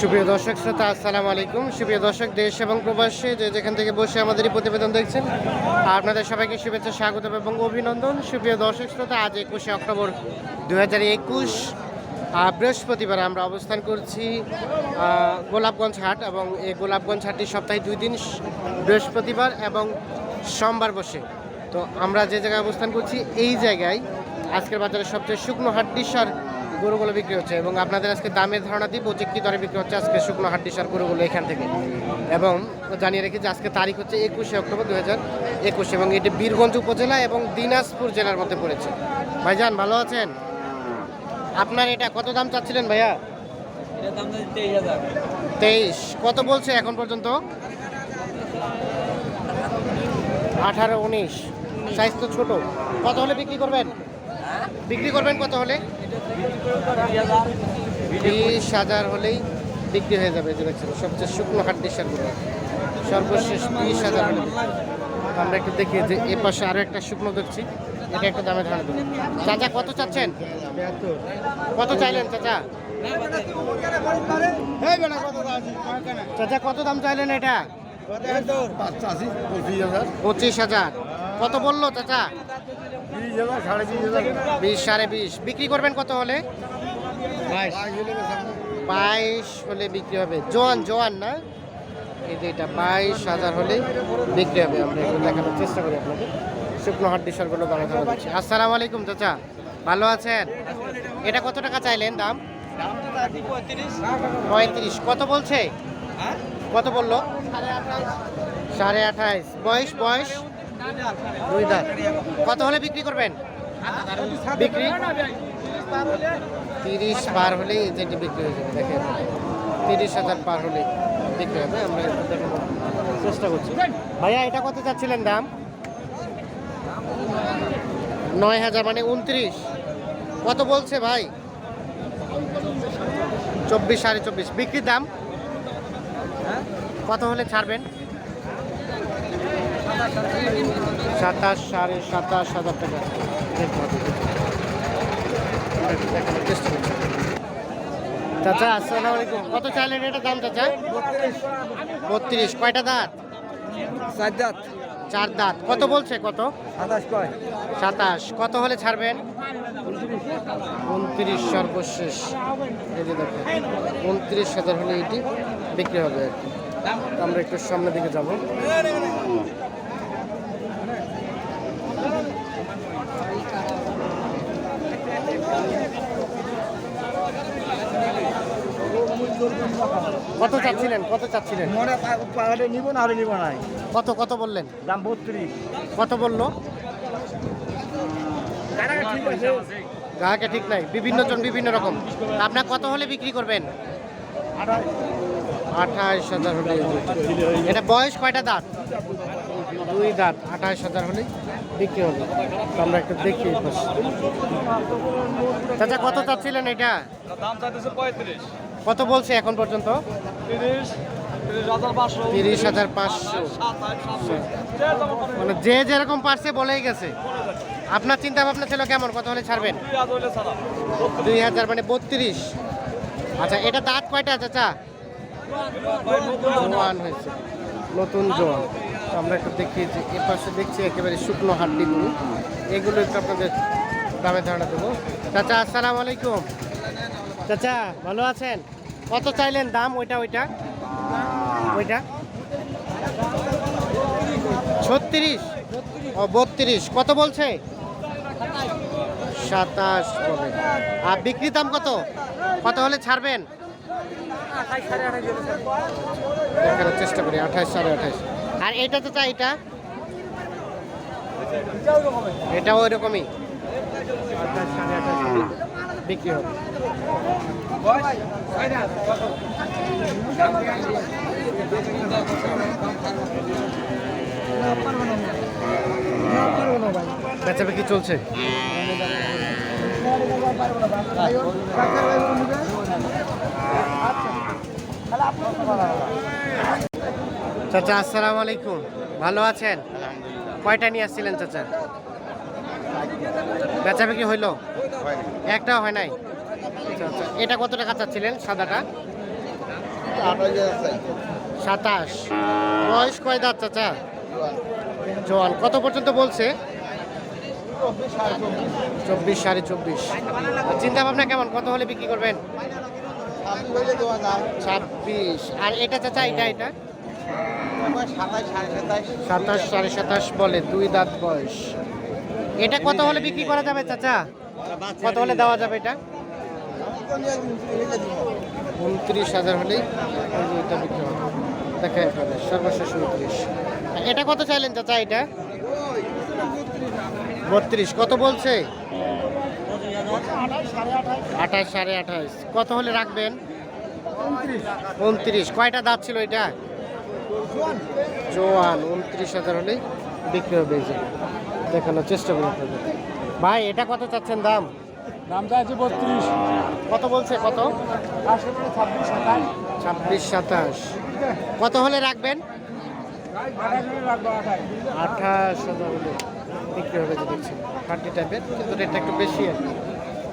সুপ্রিয় দর্শক শ্রোতা, আসসালামু আলাইকুম। সুপ্রিয় দর্শক, দেশ এবং প্রবাসে যে যেখান থেকে বসে আমাদের এই প্রতিবেদন দেখছেন, আপনাদের সবাইকে শুভেচ্ছা, স্বাগত এবং অভিনন্দন। সুপ্রিয় দর্শক শ্রোতা, আজ একুশে অক্টোবর দু হাজার একুশ বৃহস্পতিবার আমরা অবস্থান করছি গোলাপগঞ্জ হাট এবং এই গোলাপগঞ্জ হাটটি সপ্তাহে দুই দিন বৃহস্পতিবার এবং সোমবার বসে। তো আমরা যে জায়গায় অবস্থান করছি, এই জায়গায় আজকের বাজারে সবচেয়ে শুকনো হাড্ডিসার গরুগুলো বিক্রি হচ্ছে এবং আপনাদের আজকে দামের ধারণা দিব যে কী দরে বিক্রি হচ্ছে আজকে শুকনো হাড্ডিসার গরুগুলো এখান থেকে। এবং জানিয়ে রেখে যে আজকে তারিখ হচ্ছে একুশে অক্টোবর দু হাজার একুশ এবং এটি বীরগঞ্জ উপজেলা এবং দিনাজপুর জেলার মধ্যে পড়েছে। ভাইজান ভালো আছেন? আপনার এটা কত দাম চাচ্ছিলেন ভাইয়া? তেইশ কত বলছে এখন পর্যন্ত? আঠারো উনিশ। সাইজ তো ছোট। কত হলে বিক্রি করবেন? বিক্রি করবেন কত হলে? বিশ হাজার হলেই বিক্রি হয়ে যাবে যে দেখছেন সবচেয়ে শুকনো হাড্ডি সারগুলো। সর্বশেষ বিশ হাজার হলে আমরা একটু দেখি যে এ পাশে আরও একটা শুকনো দেখছি এটা একটা দামে ধারণা দেবো চাচা কত চাচ্ছেন? কত চাইলেন চাচা? চাচা কত দাম চাইলেন এটা? পঁচিশ হাজার। কত বলল চাচা? বিশ সাড়ে বিশ বিক্রি করবেন কত হলে? বাইশ। হলে বিক্রি হবে। জোয়ান জোয়ান না? এই যে এটা বাইশ হাজার হলে বিক্রি হবে। আমরা একটু দেখানোর চেষ্টা করি আপনাদের। শুকনো হাট ডিসারগুলো ধারণা দিচ্ছি আসসালামু আলাইকুম চাচা। ভালো আছেন? এটা কত টাকা চাইলেন দাম? পঁয়ত্রিশ। কত বলছে? কত বলল? সাড়ে আঠাইশ। বয়স বয়স? দুই দাঁত। কত হলে বিক্রি করবেন? বিক্রি? তিরিশ পার হলেই যেটি বিক্রি হয়ে যাবে, দেখেন। তিরিশ হাজার পার হলে বিক্রি হবে, আমরা চেষ্টা করছি। ভাইয়া, এটা কত চাচ্ছিলেন দাম? নয় হাজার মানে উনত্রিশ। কত বলছে ভাই? চব্বিশ সাড়ে চব্বিশ। বিক্রির দাম? কত হলে ছাড়বেন? সাতাশ সাড়ে সাতাশ হাজার টাকা। চাচা আসসালামু আলাইকুম। কত চাইলেন এটা দাম চাচা? বত্রিশ। কয়টা দাঁত? সাজ্জাদ চার দাঁত। কত বলছে কত? সাতাশ কয়? সাতাশ। কত হলে ছাড়বেন? উনত্রিশ সর্বশেষ। এই যে দেখো উনত্রিশ হাজার হলে এটি বিক্রি হবে আর কি। আমরা একটু সামনের দিকে যাব। কত চাচ্ছিলেন? কত চাচ্ছিলেন? মনে পাহাড়ে নিব না আরে নিব নাই কত কত বললেন? দাম বত্রিশ। কত বলল? ঠিক গ্রাহকে ঠিক নাই। বিভিন্ন জন বিভিন্ন রকম। আপনার কত হলে বিক্রি করবেন? আঠাশ হাজার হলে এটা বয়স কয়টা দাঁত? দুই দাঁত। আঠাশ হাজার হলে বিক্রি হবে আমরা একটু দেখি চাচা কত চাচ্ছিলেন এটা? দাম চাইতেছে পঁয়ত্রিশ। কত বলছে এখন পর্যন্ত? তিরিশ হাজার পাঁচশো। হাজার পাঁচশো। মানে যে যেরকম পারছে বলেই গেছে। আপনার চিন্তা ভাবনা ছিল কেমন? কত হলে ছাড়বেন? দুই হাজার মানে বত্রিশ। আচ্ছা এটা দাঁত কয়টা চাচা জোয়ান। হয়েছে। নতুন জোয়ান। আমরা একটু দেখি যে এ পাশে দেখছি একেবারে শুকনো হাড্ডিগুলো। এগুলো একটু আপনাদের দামে ধারণা দেবো। চাচা আসসালামু আলাইকুম। চাচা ভালো আছেন? কত চাইলেন দাম? ওইটা ওইটা। ওইটা। ছত্রিশ? ও, বত্রিশ। কত বলছে? সাতাশ বলে। আর বিক্রি দাম কত? কত হলে ছাড়বেন? চেষ্টা করি, আঠাশ সাড়ে আঠাশ। আর এটা তো চাই, এটা? এটাও ওই রকমই আঠাশ সাড়ে আঠাশ হলে বিক্রি হবে। বেচা বিক্রি চলছে। চাচা আসসালামু আলাইকুম। ভালো আছেন? কয়টা নিয়ে আসছিলেন চাচা? বেচা বিক্রি হইল? একটাও হয় নাই? আচ্ছা আচ্ছা এটা কত টাকা চাচ্ছিলেন সাদাটা? সাতাশ। বয়স কয় দাঁত চাচা? জোয়ান। কত পর্যন্ত বলছে? চব্বিশ সাড়ে চব্বিশ। চিন্তা ভাবনা কেমন? কত হলে বিক্রি করবেন? ছাব্বিশ। আর এটা চাচা, এটা এটা? সাতাশ সাড়ে সাতাশ বলে, দুই দাঁত বয়স। এটা কত হলে বিক্রি করা যাবে চাচা? কত হলে দেওয়া যাবে এটা? উনত্রিশ হাজার হলেই এটা বিক্রি হবে। দেখে আপনাদের, সর্বশেষ উনত্রিশ। এটা কত চাইলেন চাচা এটা? বত্রিশ, কত বলছে? আঠাশ সাড়ে আঠাশ। কত হলে রাখবেন? উনত্রিশ। কয়টা দাঁত ছিল এটা? জোয়ান উনত্রিশ হাজার হলেই বিক্রি হবে দেখানোর চেষ্টা করি ভাই, এটা কত চাচ্ছেন দাম? দামটা আছে বত্রিশ। কত বলছে কত? ছাব্বিশ সাতাশ। ছাব্বিশ সাতাশ। কত হলে রাখবেন? আঠাশ হাজার হলে বিক্রি হবে যে দেখছেন হাড্ডি টাইপের কিন্তু রেটটা একটু বেশি আর কি।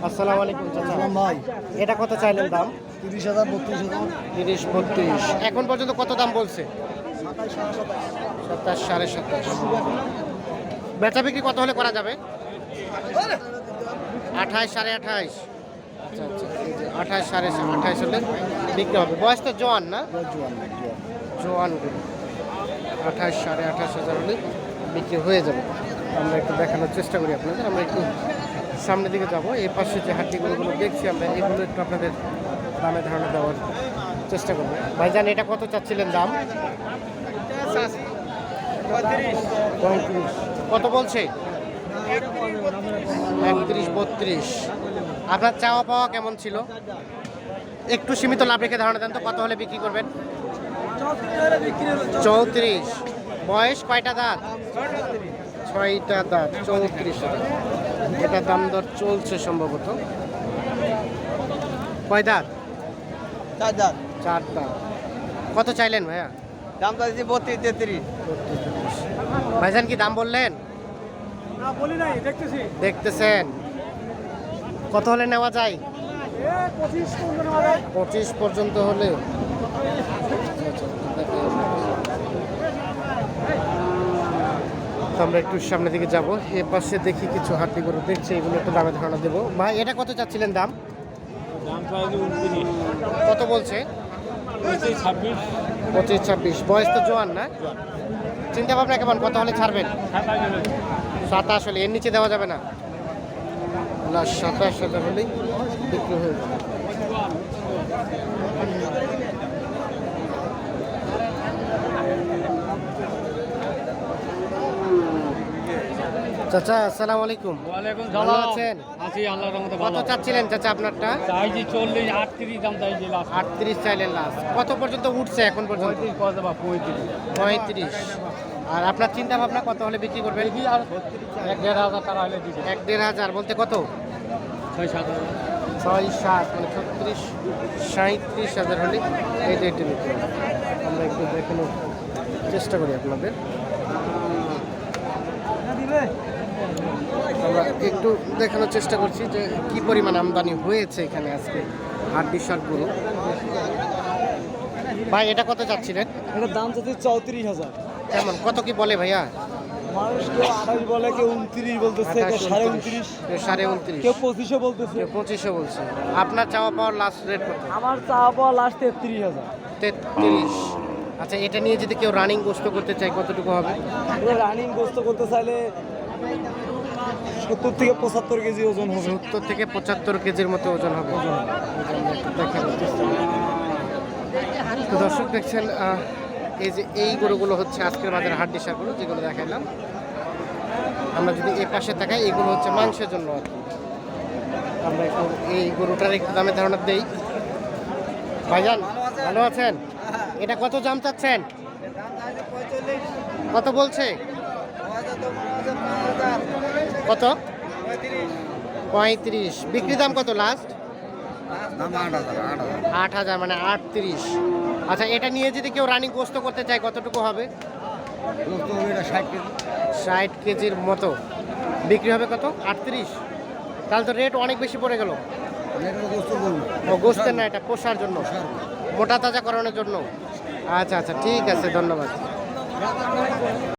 আসসালামু আলাইকুম চাচা। ভাই এটা কত চাইলেন দাম? তিরিশ হাজার বত্রিশ হাজার। তিরিশ বত্রিশ। এখন পর্যন্ত কত দাম বলছে? সাতাশ সাড়ে সাতাশ। বেচা বিক্রি কত হলে করা যাবে? আঠাশ সাড়ে আঠাশ। আচ্ছা আচ্ছা আঠাশ সাড়ে আঠাশ হলে বিক্রি হবে। বয়স তো জোয়ান না? জোয়ান গরু। আঠাশ সাড়ে আঠাশ হাজার হলে বিক্রি হয়ে যাবে। আমরা একটু দেখানোর চেষ্টা করি আপনাদের। আমরা একটু সামনের দিকে যাব। এই পাশে যে হাড্ডিগুলোগুলো দেখছি আমরা এগুলো একটু আপনাদের দামে ধারণা দেওয়ার চেষ্টা করব। ভাইজান এটা কত চাচ্ছিলেন দাম? কত বলছে? একত্রিশ বত্রিশ। আপনার চাওয়া পাওয়া কেমন ছিল? একটু সীমিত লাভ রেখে ধারণা দেন তো কত হলে বিক্রি করবেন? চৌত্রিশ। বয়স কয়টা দাঁত? ছয়টা দাঁত চৌত্রিশ এটা দাম দর চলছে সম্ভবত। কয় দাঁত? চার দাম চার দাঁত। কত চাইলেন ভাইয়া? দামটা দিচ্ছি বত্রিশ তেত্রিশ। ভাইজান কি দাম বললেন না বলি নাই দেখতেছি দেখতেছেন। কত হলে নেওয়া যায়? পঁচিশ পর্যন্ত হলে। তো আমরা একটু সামনের দিকে যাব। এ পাশে দেখি কিছু হাতি গরু দেখছি এগুলো একটু দামে ধারণা দেবো। ভাই এটা কত চাচ্ছিলেন দাম? কত বলছে? ছাব্বিশ। পঁচিশ ছাব্বিশ। বয়স তো জোয়ান না? চিন্তা ভাবনা কেমন? কত হলে ছাড়বেন? সাতাশ হলে এর নিচে দেওয়া যাবে না। না সাতাশ হাজার হলেই বিক্রি হয়ে যাবে। চাচা আসসালামু আলাইকুম। ওয়ালাইকুম ভালো আছেন? আছি আল্লাহর রহমতে কত চাচ্ছিলেন চাচা আপনারটা? চাইছি দাম লাস্ট চাইলেন লাস্ট কত পর্যন্ত উঠছে এখন পর্যন্ত? কত পঁয়ত্রিশ। আর আপনার চিন্তা ভাবনা কত হলে বিক্রি করবেন? আর এক দেড় হাজার টাকা হলে এক দেড় হাজার বলতে কত? ছয় সাত হাজার। ছয় সাত মানে ছত্রিশ সাঁত্রিশ হাজার হলে এই এটি বিক্রি আমরা একটু দেখানোর চেষ্টা করি আপনাদের। আমরা একটু দেখানোর চেষ্টা করছি যে কি পরিমাণ আমদানি হয়েছে এখানে আজকে হাট বিশালগুলো ভাই এটা কত চাচ্ছিলেন এটার দাম চাচ্ছি চৌত্রিশ হাজার। কেমন? কত কি বলে ভাইয়া? মানুষ কেউ আঠাশ বলে কেউ উনত্রিশ বলতেছে কেউ সাড়ে উনত্রিশ, কেউ সাড়ে উনত্রিশ। কেউ পঁচিশও বলতেছে। কেউ পঁচিশশো বলছে। আপনার চাওয়া পাওয়ার লাস্ট রেট কত? আমার চা পাওয়া লাস্ট তেত্রিশ হাজার। তেত্রিশ। আচ্ছা এটা নিয়ে যদি কেউ রানিং গোস্ত করতে চায় কতটুকু হবে? রানিং গোস্ত করতে চাইলে সত্তর থেকে পঁচাত্তর কেজি ওজন হবে। সত্তর থেকে পঁচাত্তর কেজির মতো ওজন হবে। দেখেন তো দর্শক দেখছেন এই যে এই গরুগুলো হচ্ছে আজকের বাজারে হাড্ডি সারগুলো যেগুলো দেখাইলাম। আমরা যদি এ পাশে তাকাই এগুলো হচ্ছে মাংসের জন্য আর কি। আমরা একটু এই গরুটার একটু দামে ধারণা দেই। ভাইজান ভালো আছেন? এটা কত দাম চাচ্ছেন? কত বলছে? কত? পঁয়ত্রিশ। বিক্রি দাম কত লাস্ট? আট হাজার মানে আটত্রিশ। আচ্ছা এটা নিয়ে যদি কেউ রানিং গোস্ত করতে চায় কতটুকু হবে? ষাট কেজির মতো। বিক্রি হবে কত? আটত্রিশ? তাহলে তো রেট অনেক বেশি পড়ে গেল। ও গোস্তের না এটা পোষার জন্য। মোটা তাজা করানোর জন্য। আচ্ছা আচ্ছা ঠিক আছে ধন্যবাদ।